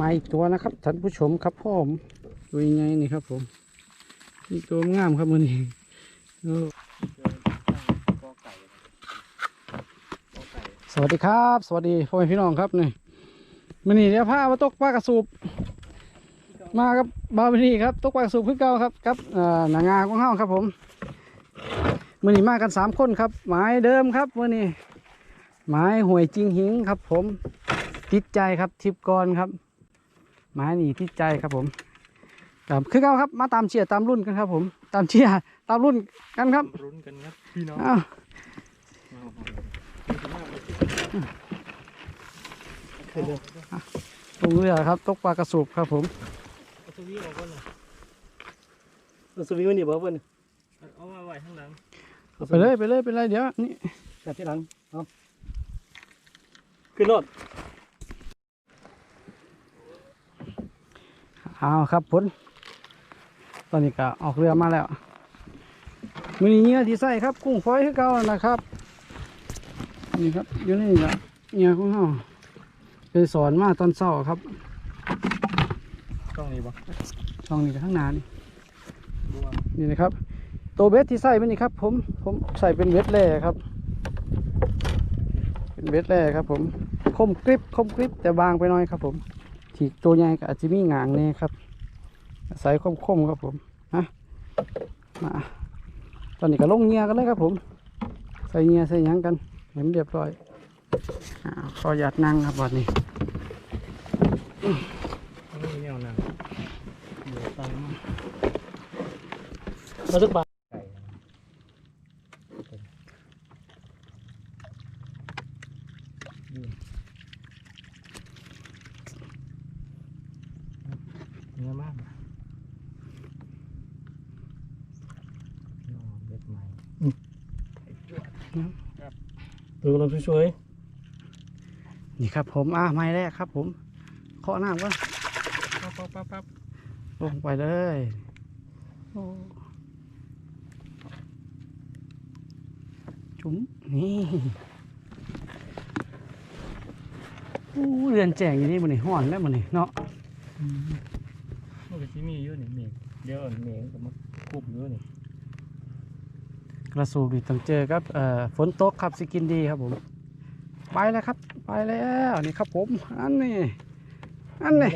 มาอีกตัวนะครับท่านผู้ชมครับพ่อผมดูยังไงนี่ครับผมนี่ตัวงามครับมือนี้สวัสดีครับ สวัสดีพ่อแม่พี่น้องครับนี่มือนี้เดี๋ยวพามาตกปลากระสูบมากับบาวนี่ครับตกปลากระสูบขึ้นเก่าครับกับหนางาของเฮาครับผมมือนี้มากันสามคนครับ หมายเดิมครับมือนี้หมายห่วยจริงหิงครับ ผมติดใจครับทิพกรครับ หมายนี่ติดใจครับผมครับคือเก่าครับมาตามเชียร์ตามรุ่นกันครับผม ตามเชียร์ตามรุ่นกันครับรุ้นกันครับพี่น้องอ้าวลงเรือครับตกปลากระสูบครับผมเอาสวีออกก่อนเลยสวิงนี่บ่เพิ่นเอามาไว้ข้างหลังเอาไปเลยไปเลยไปเลยเดี๋ยวนี่จับที่หลังเอาขึ้นรถ เอาครับผลตอนนี้ก็ออกเรือมาแล้วมือนี้เหงื่อที่ใส่ครับ กุ้งฝอยคือเก่านะครับ นี่ครับอยู่ในนี่ละเหงื่อของเราไปสอนมาตอนเช้าครับต้องนี้บ่ช่องนี้กับข้างหน้านี่บัวนี่นะครับ ตัวเบสที่ใส่มันนี่ครับ ผมผมใส่เป็นเบสแร่ครับ เป็นเบสแร่ครับ ผมคมกริบคมกริบแต่บางไปหน่อยครับผม ถีกตัวใหญ่ก็อาจจะมีงางแน่ครับใส่คมๆครับผมนะมาตอนนี้ก็ลงเงียกันเลยครับผม ใส่เงียใส่ยังกันเห็นเรียบร้อยขอหยาดนั่งครับวันนี้เนี่ยนะเดี๋ยวตังมามาสักบาทไก่เนื้อมาก น้องเบ็ดใหม่ตัวกำลังช่วยนี่ครับผมอ่าไม้แรกครับผมเคาะน้ำก่อนปั๊บปั๊บปั๊บปั๊บลงไปเลยโอ้จุ๋มนี่โอ้เรือนแจงอย่างนี้มันนี่ห้อนแล้วมันนี่เนาะมันก็ที่มีอยู่นี่เมฆเดี๋ยวเมฆก็มาคุบอยู่นี่ กระสูบดีต้องเจอครับเอ่อฝนตกครับสกินดีครับผม ไปแล้วครับ ไปแล้วนี่ครับผมอันนี้อันนี้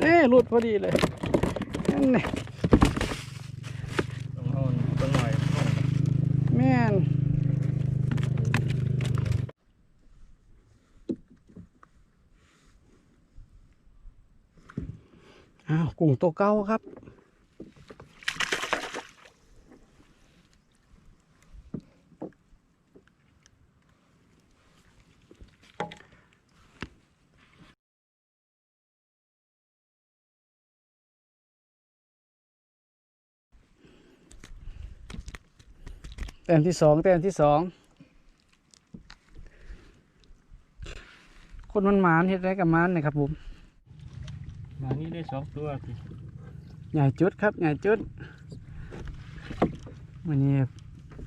เอ้หลุดพอดีเลยอันนี้ต้องเอาตัวหน่อยแม่นอ้าวกุ้งตัวเก่าครับ ต้มที่สองแต้มที่สองคนมันหมานเฮ็ดได้กับหมันนะครับผมมานี่ได้สองตัวพี่ใหญ่จุดครับใหญ่จุดวันนี้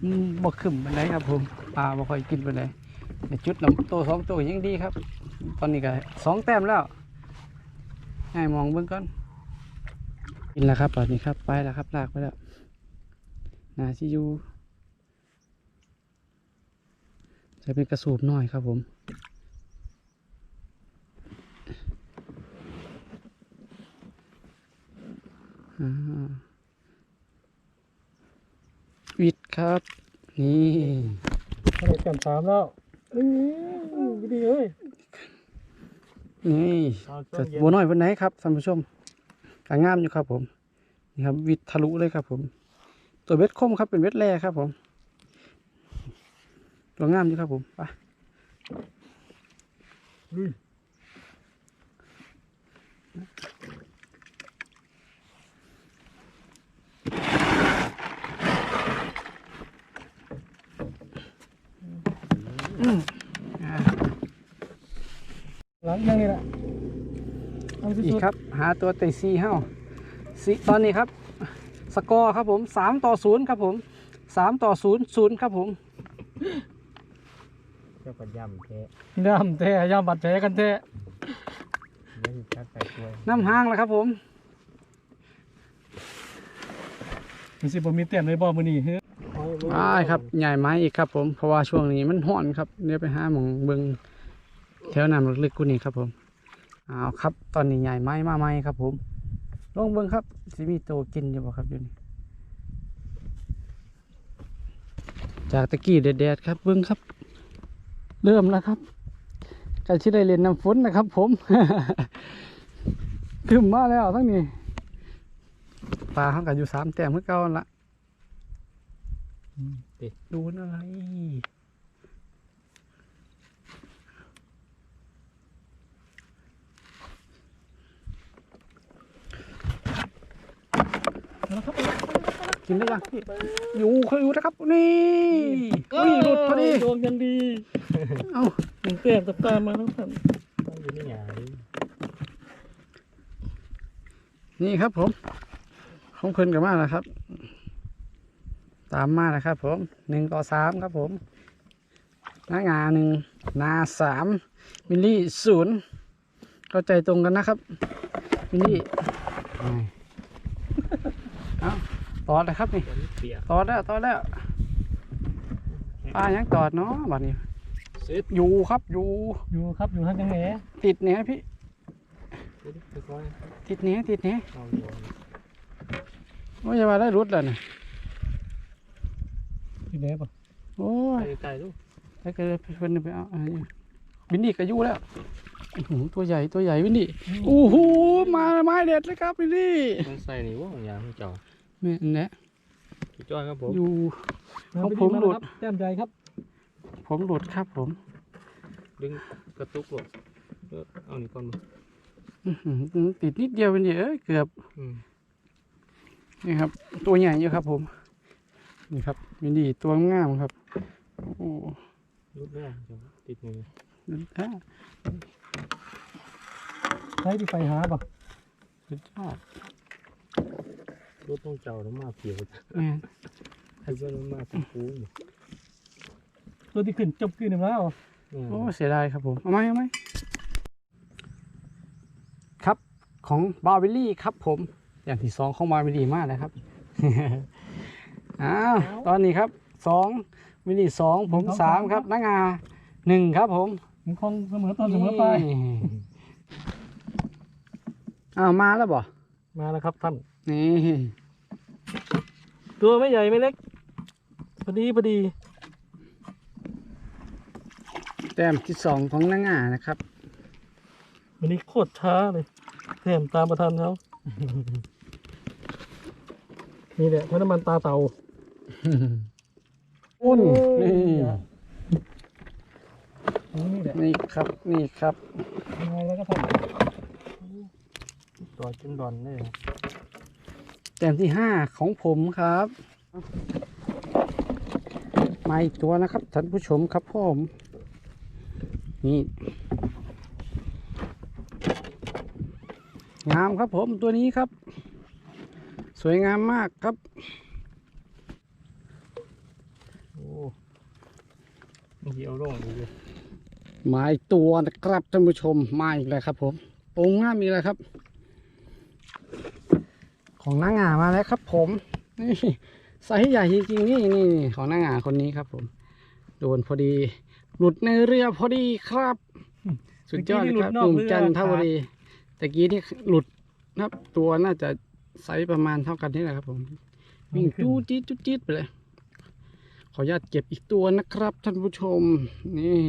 อืมบ่ขึ้นไปไหนใดครับผมปลาบ่ค่อยกินไปไหนใหญ่จุดลำตัวสองตัวยังดีครับ ตอนนี้ก็สองแต้มแล้วให้มองเบื้องก่อนกินแล้วครับตอนนี้ครับไปแล้วครับลากไปแล้วนาซิอยู จะเป็นกระสูบน้อยครับผมอ่าวิดครับ นี่เขาได้แต้มสามแล้วเอ้ยดีเอ้ยนี่เอาช่วจะงเย็นบัวน้อยวันไหนครับท่านผู้ชมกางงามอยู่ครับผมนี่ครับวิดทะลุเลยครับผม ตัวเบ็ดคมครับเป็นเบ็ดแร่ครับผม ตัวงามอยู่ครับผมไปลุยอ่าหลังยังนี่แหละเอาที่อีกสุดครับ หาตัวเตะซีเฮ้าซีตอนนี้ครับ สกอร์ครับผมสามต่อศูนย์ครับผมสามต่อศูนย์ศูนย์ครับผม เจ้าก็ย่ำแท้ย่ำแท้ย่ำบัดแท้กันแท้ยแล้วอยู่จักใส่ถ้วยน้ำห้างแล้วครับผมมันสิบ่มีเต็มเลยบ่มื้อนี้เฮ้ยได้ครับใหญ่ไม้อีกครับ ผมเพราะว่าช่วงนี้มันห่อนครับเดี๋ยวไปหาหมองเบิงแถวน้ำลึกๆกูนี่ครับผมเอาครับ ตอนนี้ใหญ่ไม้มาไม้ครับ ผมลองเบิงครับสิมีโตวกินอยู่บ่ครับอยู่นี่จากตะกี้แดดๆครับเบิงครับ เริ่มแล้วครับการที่ได้เล่นน้ำฝนนะครับ ผมขึ้นมาแล้วทั้งนี้ปลาเขากันอยู่สามแต้มเมื่อเก่านั่นละติดดูนอะไรกินได้ยังอยู่เคยอยู่นะครับ นี่นี่หลุดพอดีดวงยังดี เอ้าหนึ่งเต็มตับตามมาแล้วท่านต้องอยู่นี่หยาดินี่ครับผมของเพิ่นกันมากนะครับ ตามมานะครับ ผมหนึ่งต่อสามครับผมหน้างาหนึ่งนาสามมิลลี่ศูนย์เข้าใจตรงกันนะครับมิลลี่เอาตอดเลยครับนี่เดี๋ยวนี้เปียกตอดแล้วตอดแล้วปลายังตอดเนาะบัดนี้ ซิดอยู่ครับอยู่อยู่ครับอยู่ท่านจังแหนติดเนี้ยพี่ซิดค่อยติดเนี้ยติดเนี้ยๆเอาอยู่ว่าจะมาได้รุดแล้วนะที่ไหนบ่โอ้ยไปไกลๆลูกถ้าเกิดเพิ่นไปเอาอะไรอยู่วินนี่ก็อยู่แล้วอื้อหือตัวใหญ่ตัวใหญ่วินนี่โอ้โหมาไม้เด็ดเลยครับวินนี่มันใส่นี่ว่าอย่างที่เจ้าแม่นแหละพี่จ้อยครับผมอยู่ของไปผมาหลุดครับแต้มใหญ่ครับ ผมหลุดครับผม ดึงกระตุกลูกเออเอานี่ก่อนมาอื้อหือติดนิดเดียววินนี่เอ้ยเกือบอืมนี่ครับ ตัวใหญ่อยู่ครับผม นี่ครับวินนี่ตัวงามครับ โอ้โหรุดแม่เจ้าติดมืออะใช้ที่ไปหาบ่สุดยอดรุดต้องเจ้าแล้วมาเผียวแม่นให้เจ้าแล้วมาเป็นฟูง ตัวที่ขึ้นจบขึ้นแล้วอืมโอ้เสียดายครับผมเอาไหมเอาไหมครับของบาวิลลี่ครับผม อย่างที่สองของบาวิลลี่มากนะครับอ้าวตอนนี้ครับสองวิลลี่สองผมสามครับนักงาหนึ่งครับผมมันคงเสมอต้นเสมอปลายนี่อ้าวมาแล้วบ่มาแล้วครับท่านนี่ตัวไม่ใหญ่ไม่เล็กพอดีพอดี แต้มที่สองของนักงานะครับ วันนี้โคตรช้าเลยแถมตามประธานเขา นี่แหละเพราะน้ำมันตาเต่าอุ้นนี่นี่แหละนี่ครับนี่ครับยังไงแล้วก็ทตัวจนดอนเลยแต้มที่ห้าของผมครับมาอีกตัวนะครับท่านผู้ชมครับผม นี่งามครับผมตัวนี้ครับ สวยงามมากครับโอ้มันเหี่ยวลงดีเลยมาอีกตัวนะครับท่านผู้ชมมาอีกแล้วครับ ผมองค์งามอีกแล้วครับ ของนางงามาแล้วครับ ผมนี่ไซส์ใหญ่จริงๆนี่นี่นี่ของนางงาคนนี้ครับ ผม โดนพอดี หลุดในเรือพอดีครับ สุดยอดเลยครับหนุ่มจันทบุรีตะกี้ที่หลุดนะครับ ตัวน่าจะไซส์ประมาณเท่ากันนี่แหละครับ ผมวิ่งจู้จี๊ดจู้จี๊ดไปเลย ขออนุญาตเก็บอีกตัวนะครับ ท่านผู้ชม นี่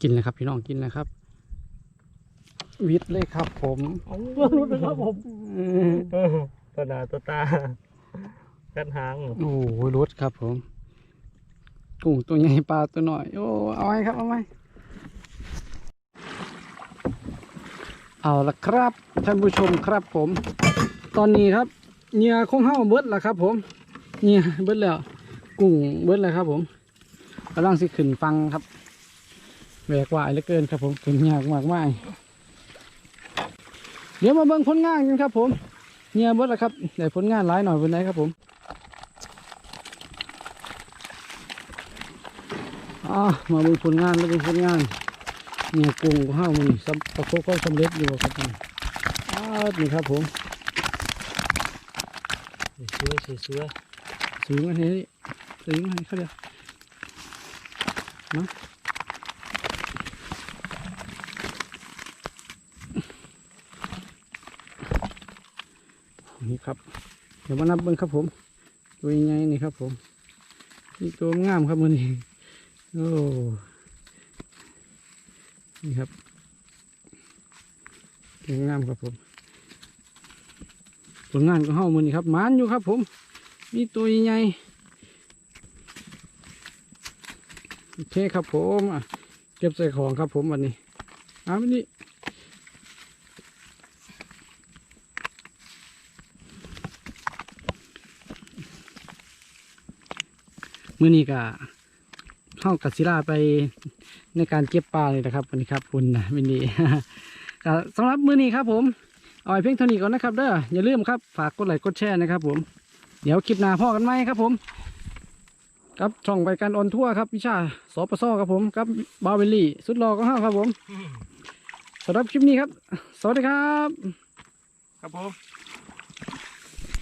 กินเลยครับ พี่น้องกินเลยครับ วิทย์เลยครับ ผมำตัวรุดนะครับผมอืมตัวหนาตัวตากันหางโอ้โหรสครับผม กุ้งตัวใหญ่ปลาตัวหน่อย โอ้ เอาไว้ครับ เอาไว้เอาละครับ ท่านผู้ชมครับผม ตอนนี้ครับเหยื่อของเฮาเบิดแล้วครับ ผมเหยื่อเบิดแล้วกุ้งเบิดแล้วครับ ผมกำลังสิขึ้นฟังครับแหวกว่ายเหลือเกินครับ ผมขึ้นยากมากมายเดี๋ยวมาเบิ่งผลงานกันครับ ผมเหยื่อเบิดแล้วครับได้ผลงานหลายหน่อยเป็นไรครับผม อ่ามาดูผลงานมาดูผลงานเนี่ยกุ้งของเฮามันสำประสบความสำเร็จอยู่ครับนี่อ้านี่ครับผมสวยสวยสวยสูงอันนี้สูงอันนี้เขาเดียวนี่ครับ เดี๋ยวมานับเบิ้งครับผม ตัวใหญ่นี่ครับผม นี่ตัวงามครับมันนี่ โอ้นี่ครับตัวงามครับผมผลงานของเฮามือนี่ครับมานอยู่ครับผม มีตัวใหญ่โอเคครับผมเก็บใส่ของครับผมวันนี้เอาวันนี้มื่อนี้ก็ เข้ากับศิลาไปในการเก็บปลาเลยนะครับวันนี้ครับคุณนะวันนี้ก็สำหรับมือนี้ครับผมเอาไว้เพียงเท่านี้ก่อนนะครับเด้ออย่าลืมครับฝากกดไลค์กดแชร์นะครับผมเดี๋ยวคลิปหน้าพ่อกันไหมครับผมครับช่องไปการออนทั่วครับวิชาสปสครับผมกับบาเวลลี่สุดหล่อก็ห้าครับผมสำหรับคลิปนี้ครับ สวัสดีครับ ครับผม